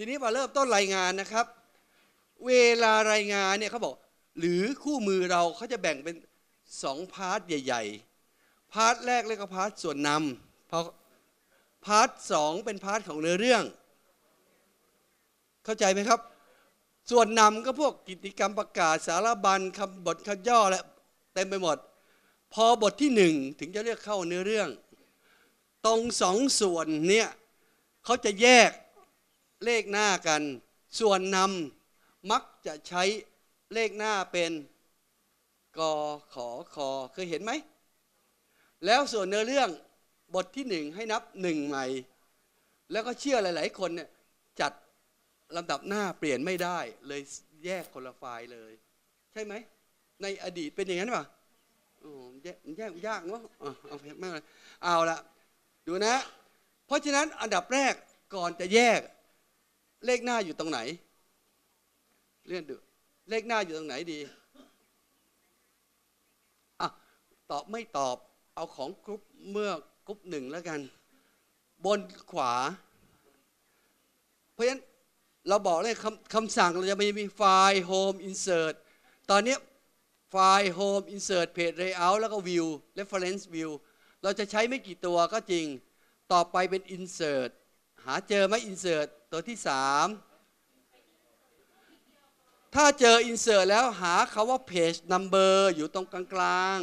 ทีนี้มาเริ่มต้นรายงานนะครับ เวลารายงานเนี่ยเขาบอก หรือคู่มือเราเขาจะแบ่งเป็นสองพาร์ทใหญ่ ๆ พาร์ทแรกเรียกว่าพาร์ทส่วนนำเพราะพาร์ทสองเป็นพาร์ทของเนื้อเรื่อง เข้าใจไหมครับ ส่วนนำก็พวกกิจกรรมประกาศสารบัญคำบทคำย่อและเต็มไปหมด พอบทที่หนึ่งถึงจะเรียกเข้าเนื้อเรื่อง ตรงสองส่วนเนี่ยเขาจะแยก เลขหน้ากัน ส่วนนำมักจะใช้เลขหน้าเป็นกขอคอเคยเห็นไหม แล้วส่วนเนื้อเรื่องบทที่หนึ่งให้นับหนึ่งใหม่ แล้วก็เชื่อหลาย ๆ คนเนี่ยจัดลำดับหน้าเปลี่ยนไม่ได้ เลยแยกคนละไฟล์เลย ใช่ไหม ในอดีตเป็นอย่างนั้นป่ะโอ้แยกแยกยากเนาะเอาไม่เป็นไรเอาละดูนะ เพราะฉะนั้นอันดับแรกก่อนจะแยก เลขหน้าอยู่ตรงไหน เลื่อนดู เลขหน้าอยู่ตรงไหนดีอะตอบไม่ตอบเอาของกรุ๊ปเมื่อกรุ๊ปหนึ่งแล้วกัน บนขวา เพราะฉะนั้นเราบอกเลยคำคำสั่งเราจะไม่มีไฟล์ home insert ตอนนี้ไฟล์ home insert page layout แล้วก็ view reference view เราจะใช้ไม่กี่ตัวก็จริง ต่อไปเป็น insert หาเจอไหม insert ตัวที่3ถ้าเจอ insert แล้วหาคาว่า page number อยู่ตรงกลาง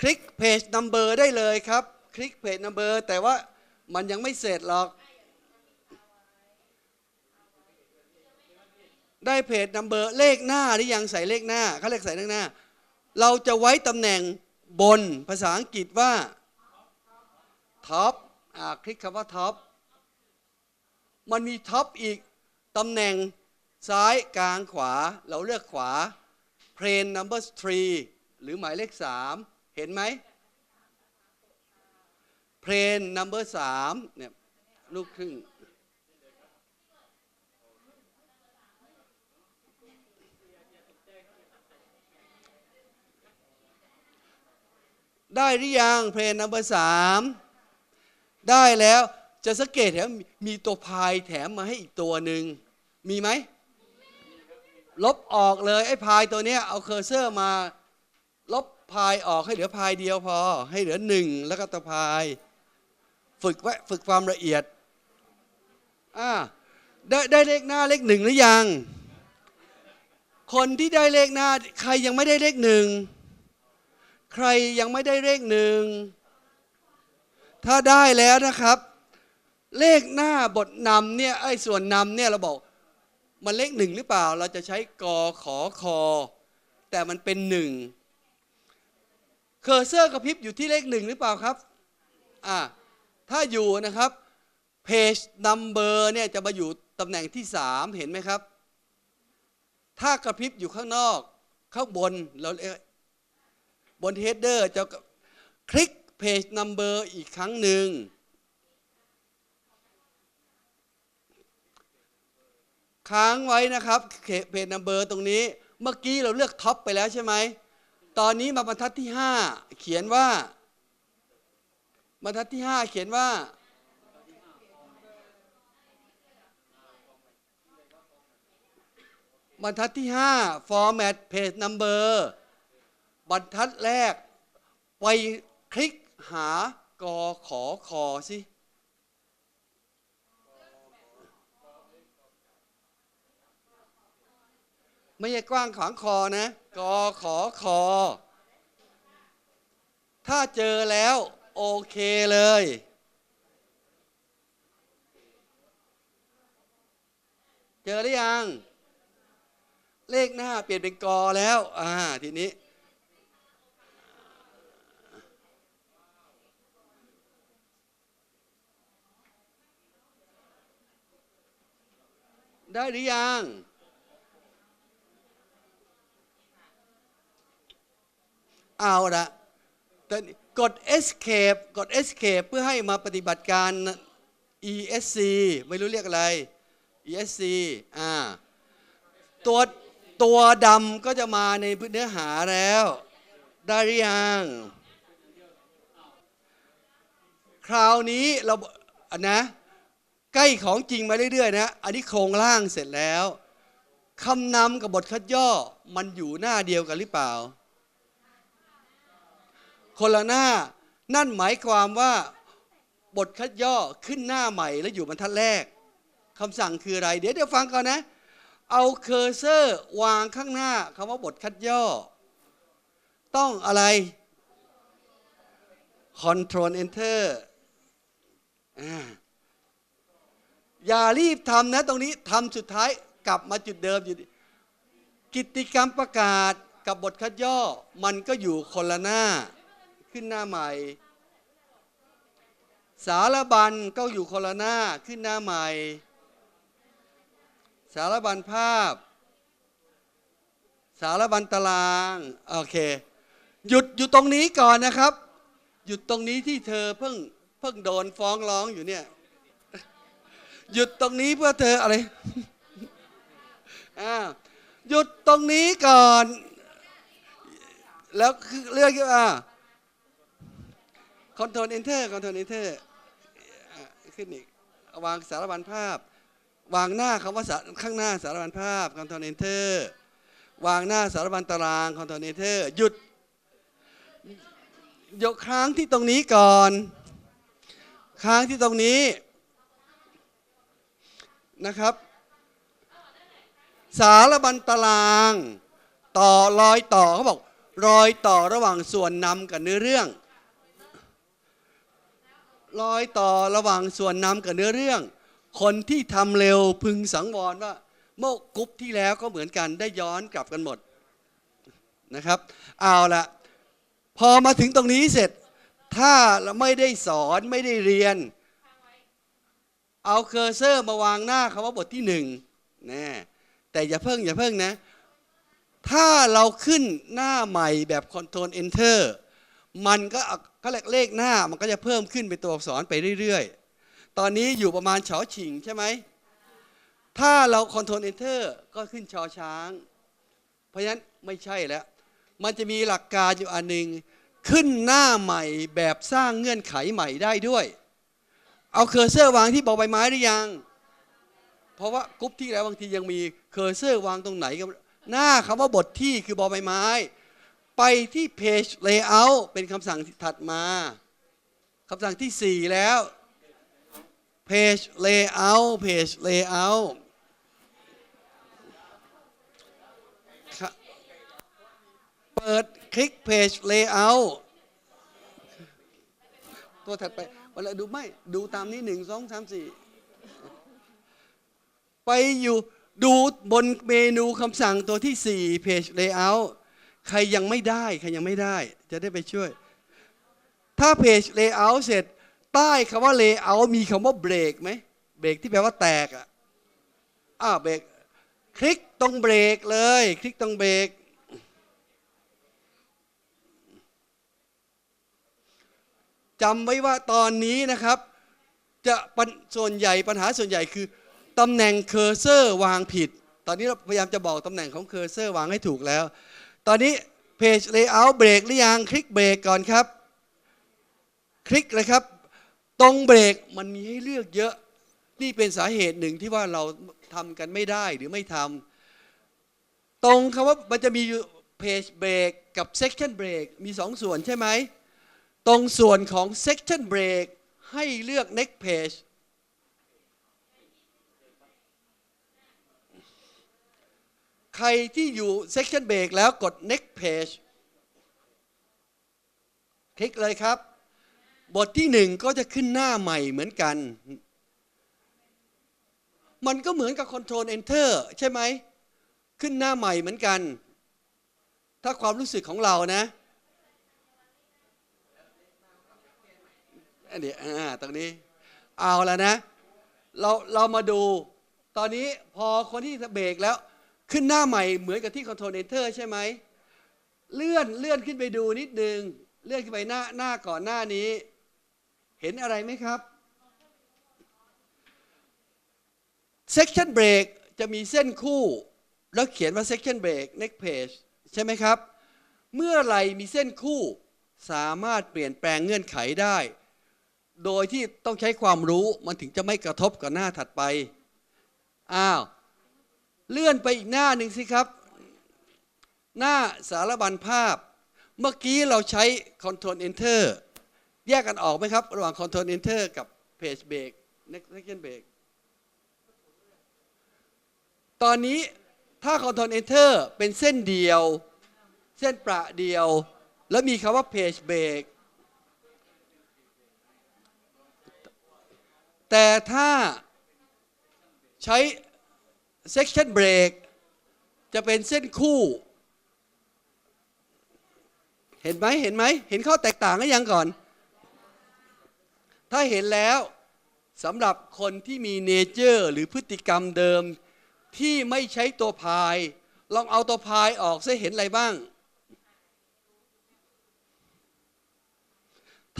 คลิกเพจ number ได้เลยครับ คลิกเพจ number แต่ว่ามันยังไม่เสร็จหรอก ได้เพจ number เลขหน้าหรือยังใส่เลขหน้าเขาเรียกใส่เลขหน้า เราจะไว้ตำแหน่งบนภาษาอังกฤษว่า top อ่าคลิกคำว่า top มันมี top อีกตำแหน่งซ้ายกลางขวา เราเลือกขวา plane number 3หรือหมายเลข3เห็นไหม plane number 3เนี่ยลูกครึ่ง ได้หรือยังเพลงนัมเบอร์สามได้แล้วจะสังเกตเห็นมีตัวพายแถมมาให้อีกตัวหนึ่งมีไหมลบออกเลยไอ้พายตัวเนี้ยเอาเคอร์เซอร์มา ลบพายออกให้เหลือพายเดียวพอ ให้เหลือหนึ่งแล้วก็ตัวพาย ฝึกไว้ฝึกความละเอียดอ่าได้ได้เลขหน้าเลขหนึ่งหรือยัง คนที่ได้เลขหน้า ใครยังไม่ได้เลขหนึ่ง ใครยังไม่ได้เลขหนึ่ง ถ้าได้แล้วนะครับ เลขหน้าบทนำเนี่ยไอ้ส่วนนำเนี่ยเราบอก มันเลขหนึ่งหรือเปล่า เราจะใช้กอขอคอ แต่มันเป็นหนึ่งเคอร์เซอร์กระพริบอยู่ที่เลขหนึ่งหรือเปล่าครับอ่าถ้าอยู่นะครับ page number เนี่ยจะมาอยู่ตำแหน่งที่สามเห็นไหมครับ ถ้ากระพริบอยู่ข้างนอก ข้างบนเรา เรียกบน header จะคลิก page number อีกครั้งหนึ่ง ค้างไว้นะครับ page number ตรงนี้ เมื่อกี้เราเลือกท็อปไปแล้วใช่ไหม ตอนนี้มาบรรทัดที่ 5 เขียนว่า บรรทัดที่ 5 เขียนว่าบรรทัดที่ 5 format page number บรรทัดแรก ไปคลิกหากอขอคอสิไม่ใช่กว้างขวางคอนะกอขอคอ ถ้าเจอแล้ว โอเคเลย เจอหรือยัง เลขหน้าเปลี่ยนเป็นกอแล้ว อ่า ทีนี้ ได้หรือยัง เอาละกด escape กด escape เพื่อให้มาปฏิบัติการ ESC ไม่รู้เรียกอะไร ESC อ่าตัวตัวดำก็จะมาในพื้นเนื้อหาแล้ว ได้หรือยัง คราวนี้เรานะ ใกล้ของจริงมาเรื่อยๆนะอันนี้โครงร่างเสร็จแล้วคำนำกับบทคัดย่อมันอยู่หน้าเดียวกันหรือเปล่า คนละหน้านั่นหมายความว่าบทคัดย่อขึ้นหน้าใหม่แล้วอยู่บรรทัดแรกคำสั่งคืออะไร เดี๋ยวเดี๋ยวฟังก่อนนะ เอาเคอร์เซอร์วางข้างหน้าคำว่าบทคัดย่อ ต้องอะไร Control Enter อ่า อย่ารีบทำนะตรงนี้ทำสุดท้ายกลับมาจุดเดิมอยู่กิจกรรมประกาศกับบทคัดย่อมันก็อยู่คนละหน้าขึ้นหน้าใหม่ สารบัญก็อยู่คนละหน้าขึ้นหน้าใหม่ สารบัญภาพ สารบัญตารางโอเคหยุดอยู่ตรงนี้ก่อนนะครับ หยุดตรงนี้ที่เธอเพิ่งเพิ่งโดนฟ้องร้องอยู่เนี่ย หยุดตรงนี้เพื่อเธออะไรอ่าหยุดตรงนี้ก่อน แล้วคือเรื่องอ่า Control Enter Control Enter อะขึ้นอีกวางสารบัญภาพ วางหน้าคำว่าข้างหน้าสารบัญภาพ Control Enter วางหน้าสารบัญตาราง Control Enter หยุดยกค้างที่ตรงนี้ก่อน ค้างที่ตรงนี้ นะครับ สารบัญตาราง ต่อรอยต่อเขาบอกรอยต่อระหว่างส่วนนำกับเนื้อเรื่อง รอยต่อระหว่างส่วนนำกับเนื้อเรื่อง คนที่ทำเร็วพึงสังวรว่าเมื่อกุ๊ปที่แล้วก็เหมือนกันได้ย้อนกลับกันหมดนะครับ เอาละพอมาถึงตรงนี้เสร็จถ้าเราไม่ได้สอนไม่ได้เรียน เอาเคอร์เซอร์มาวางหน้าคำว่าบทที่หนึ่งนะแต่อย่าเพิ่งอย่าเพิ่งนะ ถ้าเราขึ้นหน้าใหม่แบบ Control Enter มันก็ก็เลขหน้ามันก็จะเพิ่มขึ้นเป็นตัวอักษรไปเรื่อยๆ ตอนนี้อยู่ประมาณชอฉิงใช่ไหม ถ้าเรา Control Enter ก็ขึ้นชอช้าง เพราะฉะนั้นไม่ใช่แล้ว มันจะมีหลักการอยู่อันหนึ่งขึ้นหน้าใหม่แบบสร้างเงื่อนไขใหม่ได้ด้วย เอาเคอร์เซอร์วางที่บอกใบไม้หรือยัง เพราะว่ากรุ๊ปที่แล้วบางทียังมีเคอร์เซอร์วางตรงไหนก็หน้าคำว่าบทที่คือบอใบไม้ ไปที่ page layout เป็นคำสั่งถัดมาคำสั่งที่ 4 แล้ว page layout page layout เปิดคลิก page layout ตัวถัดไป วลาดูไม่ ดูตามนี้หนึ่งสองสามสี่ไปอยู่ดูบนเมนูคำสั่งตัวที่4 page layout ใครยังไม่ได้ ใครยังไม่ได้ จะได้ไปช่วย ถ้า page layout เสร็จ ใต้คำว่า layout มีคำว่าเบรกไหมเบรกที่แปลว่าแตกอะอ้าวเบรกคลิกตรงเบรกเลย คลิกตรงเบรก จำไว้ว่าตอนนี้นะครับ จะปัญส่วนใหญ่ปัญหาส่วนใหญ่คือตำแหน่งเคอร์เซอร์วางผิด ตอนนี้เราพยายามจะบอกตำแหน่งของเคอร์เซอร์วางให้ถูกแล้ว ตอนนี้เพจ Layout เบรกหรือยังคลิกเบรกก่อนครับ คลิกเลยครับ ตรงเบรกมันมีให้เลือกเยอะ นี่เป็นสาเหตุหนึ่งที่ว่าเราทำกันไม่ได้หรือไม่ทำตรงคำว่ามันจะมีเพจเบรกกับ section break มีสองส่วนใช่ไหม ตรงส่วนของ section break ให้เลือก next page ใครที่อยู่ section break แล้วกด next page คลิกเลยครับ บทที่หนึ่งก็จะขึ้นหน้าใหม่เหมือนกัน มันก็เหมือนกับ control enter ใช่ไหม ขึ้นหน้าใหม่เหมือนกัน ถ้าความรู้สึกของเรานะ อันนี้อ่าตรงนี้ เอาแล้วนะ เราเรามาดู ตอนนี้พอคนที่เบรกแล้วขึ้นหน้าใหม่เหมือนกับที่ Control Enter ใช่ไหมเลื่อนเลื่อนขึ้นไปดูนิดนึง เลื่อนขึ้นไปหน้าหน้าก่อนหน้านี้ เห็นอะไรไหมครับ Section Break จะมีเส้นคู่ แล้วเขียนว่า Section Break next page ใช่ไหมครับ เมื่อไรมีเส้นคู่ สามารถเปลี่ยนแปลงเงื่อนไขได้ โดยที่ต้องใช้ความรู้มันถึงจะไม่กระทบกับหน้าถัดไปอ้าวเลื่อนไปอีกหน้าหนึ่งสิครับ หน้าสารบัญภาพ เมื่อกี้เราใช้ Ctrl Enter แยกกันออกไหมครับ ระหว่าง Ctrl Enter กับ Page Break Next Section Break ตอนนี้ถ้า Ctrl Enter เป็นเส้นเดียว เส้นประเดียว แล้วมีคำว่า Page Break แต่ถ้าใช้ section break จะเป็นเส้นคู่ เห็นไหมเห็นไหม เห็นข้อแตกต่างก็ยังก่อน ถ้าเห็นแล้วสำหรับคนที่มีเนเจอร์หรือพฤติกรรมเดิมที่ไม่ใช้ตัวพาย ลองเอาตัวพายออกซะเห็นอะไรบ้าง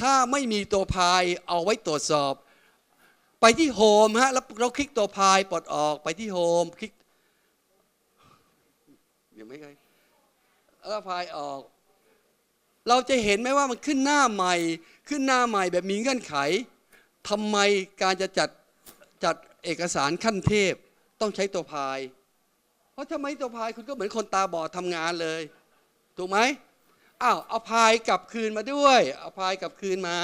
ถ้าไม่มีตัวพายเอาไว้ตรวจสอบ ไปที่โฮมฮะแล้วเราคลิกตัวพายปลดออกไปที่โฮมคลิกยังไม่เคยแล้วพายออก เราจะเห็นไหมว่ามันขึ้นหน้าใหม่ ขึ้นหน้าใหม่แบบมีเงื่อนไขทำไมการจะจัดจัดเอกสารขั้นเทพต้องใช้ตัวพาย เพราะถ้าไม่ตัวพายคุณก็เหมือนคนตาบอดทำงานเลย ถูกไหมอ้าวเอาพายกลับคืนมาด้วย เอาพายกลับคืนมา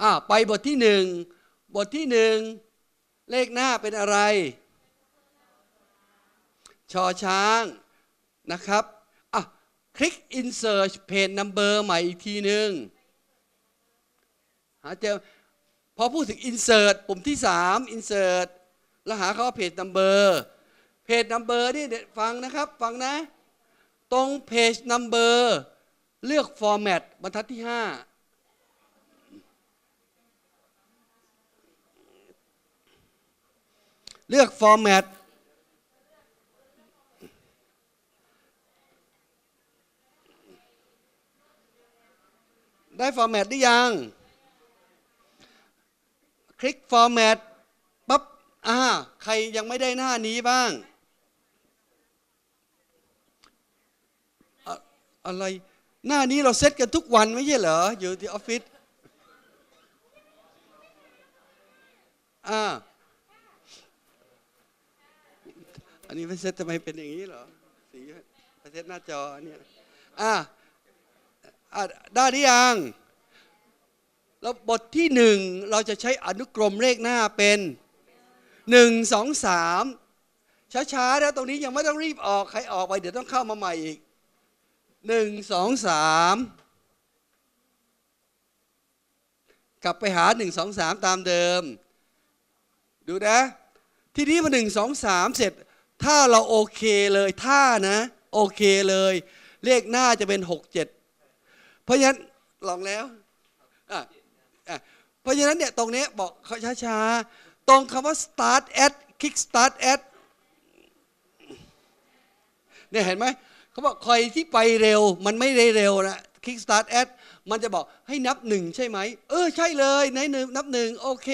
อ่าไปบทที่หนึ่งบทที่หนึ่งเลขหน้าเป็นอะไร ชอช้างนะครับอะคลิก insert page number ใหม่อีกทีหนึ่งหาเจอพอพูดถึง insert ปุ่มที่ 3 insert แล้วหาคำว่า page number page number นี่เดี๋ยวฟังนะครับ ฟังนะ ตรง page number เลือก format บรรทัดที่ 5 เลือก format ได้ format หรือยัง คลิก format ปั๊บอ่าใครยังไม่ได้หน้านี้บ้าง อะไรหน้านี้เราเซตกันทุกวันไม่ใช่เหรอ อยู่ที่ออฟฟิศอ่าันนี้ไม่เซตทำไมเป็นอย่างนี้เหรอสีประเทศหน้าจอเนี่ยอ่าอะได้หรือยังแล้วบทที่หนึ่งเราจะใช้อนุกรมเลขหน้าเป็นหนึ่งสองสามช้าๆแล้วตรงนี้ยังไม่ต้องรีบออก ใครออกไปเดี๋ยวต้องเข้ามาใหม่อีกหนึ่งสองสามกลับไปหาหนึ่งสองสามตามเดิม ดูนะ ทีนี้มาหนึ่งสองสามเสร็จ ถ้าเราโอเคเลยถ้านะ โอเคเลย เลขหน้าจะเป็นหกเจ็ดเพราะฉะนั้นลองแล้วอะอะเพราะฉะนั้นเนี่ยตรงนี้บอกเขาช้าๆ ตรงคำว่า start at kick start at เนี่ยเห็นไหมเขาบอกใครที่ไปเร็วมันไม่ได้เร็วนะ kick start at มันจะบอกให้นับหนึ่งใช่ไหม เออใช่เลยในหนึ่งนับหนึ่งโอเค